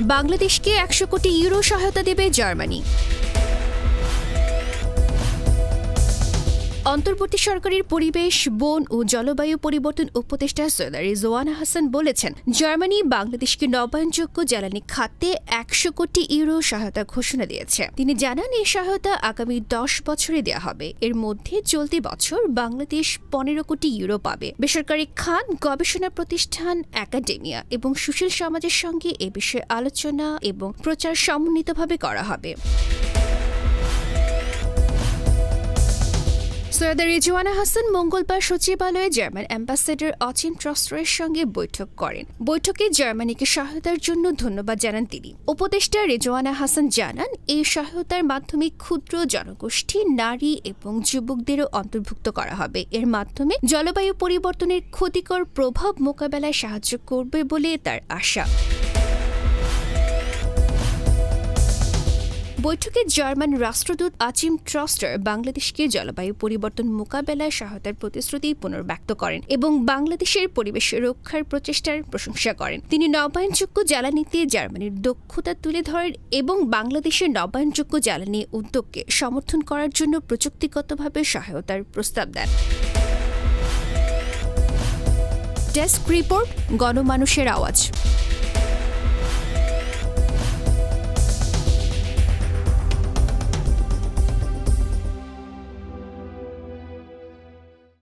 বাংলাদেশকে একশো কোটি ইউরো সহায়তা দেবে জার্মানি। অন্তর্বর্তী সরকারের পরিবেশ, বন ও জলবায়ু পরিবর্তন উপদেষ্টা সৈয়দা রিজওয়ানা হাসান বলেছেন, জার্মানি বাংলাদেশকে নবায়নযোগ্য জ্বালানি খাতে একশো কোটি ইউরো সহায়তা ঘোষণা দিয়েছে। তিনি জানান, এই সহায়তা আগামী দশ বছরে দেওয়া হবে। এর মধ্যে চলতি বছর বাংলাদেশ পনেরো কোটি ইউরো পাবে। বেসরকারি খাত গবেষণা প্রতিষ্ঠান একাডেমিয়া এবং সুশীল সমাজের সঙ্গে এ বিষয়ে আলোচনা এবং প্রচার সমন্বিতভাবে করা হবে। সৈয়দা রিজওয়ানা হাসান মঙ্গলবার সচিবালয়ে জার্মান অ্যাম্বাসেডর অচিন ট্রস্টরের সঙ্গে বৈঠক করেন। বৈঠকে জার্মানিকে সহায়তার জন্য ধন্যবাদ জানান তিনি। উপদেষ্টা রিজওয়ানা হাসান জানান, এই সহায়তার মাধ্যমে ক্ষুদ্র জনগোষ্ঠী, নারী এবং যুবকদেরও অন্তর্ভুক্ত করা হবে। এর মাধ্যমে জলবায়ু পরিবর্তনের ক্ষতিকর প্রভাব মোকাবেলায় সাহায্য করবে বলে তার আশা। বৈঠকে জার্মান রাষ্ট্রদূত আচিম ট্রাস্টার বাংলাদেশকে জলবায়ু পরিবর্তন মোকাবেলায় সহায়তার প্রতিশ্রুতি পুনর্ব্যক্ত করেন এবং বাংলাদেশের পরিবেশ রক্ষার প্রচেষ্টার প্রশংসা করেন। তিনি নবায়নযোগ্য জ্বালানিতে জার্মানির দক্ষতা তুলে ধরেন এবং বাংলাদেশের নবায়নযোগ্য জ্বালানি উদ্যোগকে সমর্থন করার জন্য প্রযুক্তিগতভাবে সহায়তার প্রস্তাব দেন। ডেস্ক রিপোর্ট, গণমানুষের আওয়াজ।